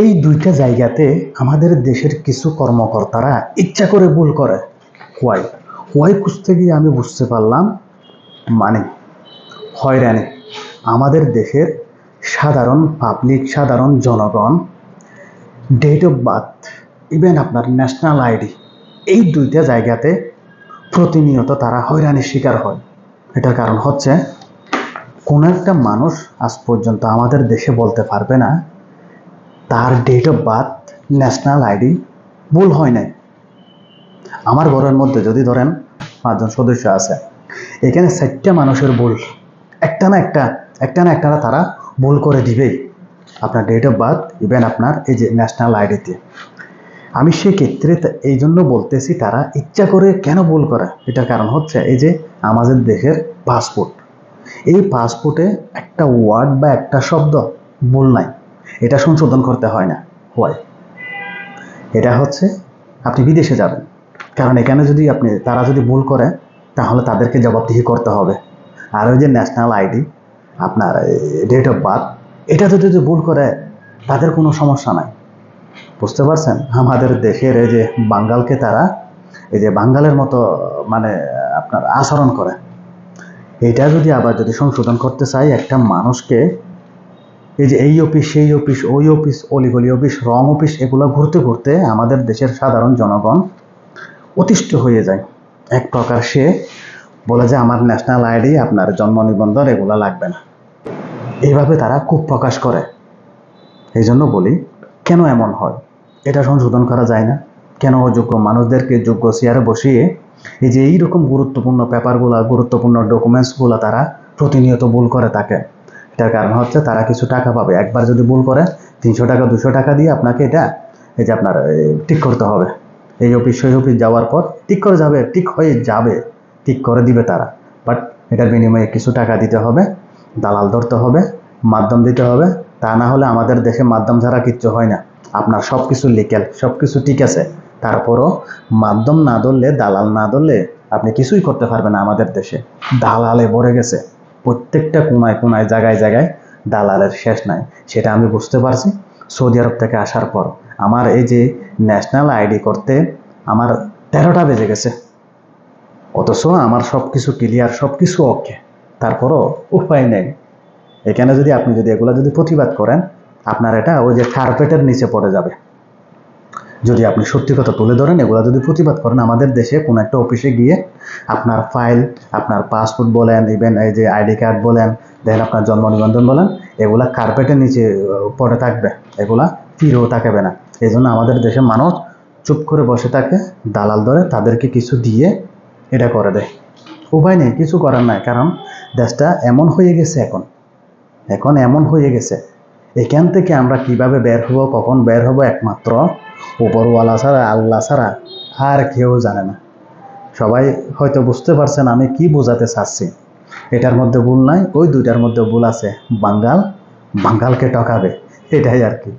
এই দুইটা জায়গাতে আমাদের দেশের কিছু কর্মকর্তারা ইচ্ছা করে ভুল করে। হোয়াই হোয়াই খুঁজতে গিয়ে আমি বুঝতে পারলাম মানে হয়রানি। আমাদের দেশের সাধারণ পাবলিক সাধারণ জনগণ ডেট অফ বার্থ ইভেন আপনার ন্যাশনাল আইডি এই দুইটা জায়গাতে প্রতিনিয়ত তারা হয়রানির শিকার হয়। এটার কারণ হচ্ছে, কোনো একটা মানুষ আজ পর্যন্ত আমাদের দেশে বলতে পারবে না তার date of birth national ID ভুল হয় নাই। আমার ঘরের মধ্যে যদি ধরেন পাঁচজন সদস্য আছে, এখানে চারটা মানুষের ভুল। একটা না একটা একটা না একটা তারা ভুল করে দিবেই। আপনার ডেট অফ বার্থ ইভেন আপনার এই যে ন্যাশনাল আইডিতে আমি সেক্ষেত্রে এই জন্য বলতেছি, তারা ইচ্ছা করে কেন ভুল করে? এটার কারণ হচ্ছে এই যে আমাদের দেশের পাসপোর্ট এই পাসপোর্টে একটা ওয়ার্ড বা একটা শব্দ ভুল নাই। এটা সংশোধন করতে হয় না। হোয়াই এটা হচ্ছে আপনি বিদেশে যাবেন। কারণ এখানে যদি আপনি, তারা যদি ভুল করে, তাহলে তাদেরকে জবাবদিহি করতে হবে। আর ওই যে ন্যাশনাল আইডি আপনার ডেট অফ বার্থ এটাতে যদি ভুল করে, তাদের কোনো সমস্যা নাই। বুঝতে পারছেন? আমাদের দেশের এই যে বাঙ্গালকে তারা, এই যে বাঙ্গালের মতো মানে আপনার আচরণ করে। এটা যদি আবার যদি সংশোধন করতে চাই, একটা মানুষকে এই যে এই অফিস, সেই অফিস, ওই অফিস, অলিগলি অফিস, রং অফিস, এগুলো ঘুরতে ঘুরতে আমাদের দেশের সাধারণ জনগণ অতিষ্ঠ হয়ে যায়। এক প্রকার সে বলে যে, আমার ন্যাশনাল আইডি আপনার জন্ম নিবন্ধন এগুলো লাগবে না। এইভাবে তারা খুব প্রকাশ করে। এই জন্য বলি, কেন এমন হয়? এটা সংশোধন করা যায় না। কেন অযোগ্য মানুষদেরকে যোগ্য চেয়ারে বসিয়ে এই যে এইরকম গুরুত্বপূর্ণ পেপারগুলো গুরুত্বপূর্ণ ডকুমেন্টসগুলো তারা প্রতিনিয়ত ভুল করে থাকে? এটার কারণ হচ্ছে তারা কিছু টাকা পাবে। একবার যদি ভুল করে, তিনশো টাকা, দুশো টাকা দিয়ে আপনাকে এটা, এই যে আপনার ঠিক করতে হবে। এই অফিস, সেই অফিস যাওয়ার পর ঠিক করে যাবে, ঠিক হয়ে যাবে, ঠিক করে দিবে তারা। বাট এটার বিনিময়ে কিছু টাকা দিতে হবে, দালাল ধরতে হবে, মাধ্যম দিতে হবে। তা না হলে আমাদের দেশে মাধ্যম ছাড়া কিচ্ছু হয় না। আপনার সব কিছু লিকেল সব কিছু ঠিক আছে। তারপরও মাধ্যম না ধরলে, দালাল না ধরলে আপনি কিছুই করতে পারবেন না আমাদের দেশে। দালালে ভরে গেছে। প্রত্যেকটা কোনায় কোনায় জায়গায় জায়গায় দালালের শেষ নাই। সেটা আমি বুঝতে পারছি। সৌদি আরব থেকে আসার পর আমার এই যে ন্যাশনাল আইডি করতে আমার তেরোটা বেজে গেছে। অথচ আমার সব কিছু ক্লিয়ার সব কিছু ওকে তারপরও উপায় নেই। এখানে যদি আপনি যদি এগুলো যদি প্রতিবাদ করেন, আপনার এটা ওই যে কার্পেটের নিচে পড়ে যাবে। যদি আপনি সত্যি কথা তুলে ধরেন, এগুলো যদি প্রতিবাদ করেন, আমাদের দেশে কোনো একটা অফিসে গিয়ে আপনার ফাইল, আপনার পাসপোর্ট বলেন ইভেন এই যে আইডি কার্ড বলেন দেখেন আপনার জন্ম নিবন্ধন বলেন, এগুলা কার্পেটের নিচে পড়ে থাকবে। এগুলা ফিরেও থাকবে না। এই জন্য আমাদের দেশে মানুষ চুপ করে বসে থাকে, দালাল ধরে, তাদেরকে কিছু দিয়ে এটা করে দেয়। উপায় নেই, কিছু করার নাই, কারণ দেশটা এমন হয়ে গেছে এখন। এখন এমন হয়ে গেছে। এখান থেকে আমরা কীভাবে বের হব, কখন বের হব একমাত্র উপরওয়ালা ছাড়া, আল্লাহ ছাড়া আর কেউ জানে না। সবাই হয়তো বুঝতে পারছেন আমি কি বোঝাতে চাচ্ছি। এটার মধ্যে ভুল নাই, ওই দুইটার মধ্যে ভুল আছে। বাঙ্গাল, বাঙ্গালকে টকাবে এটাই আর কি।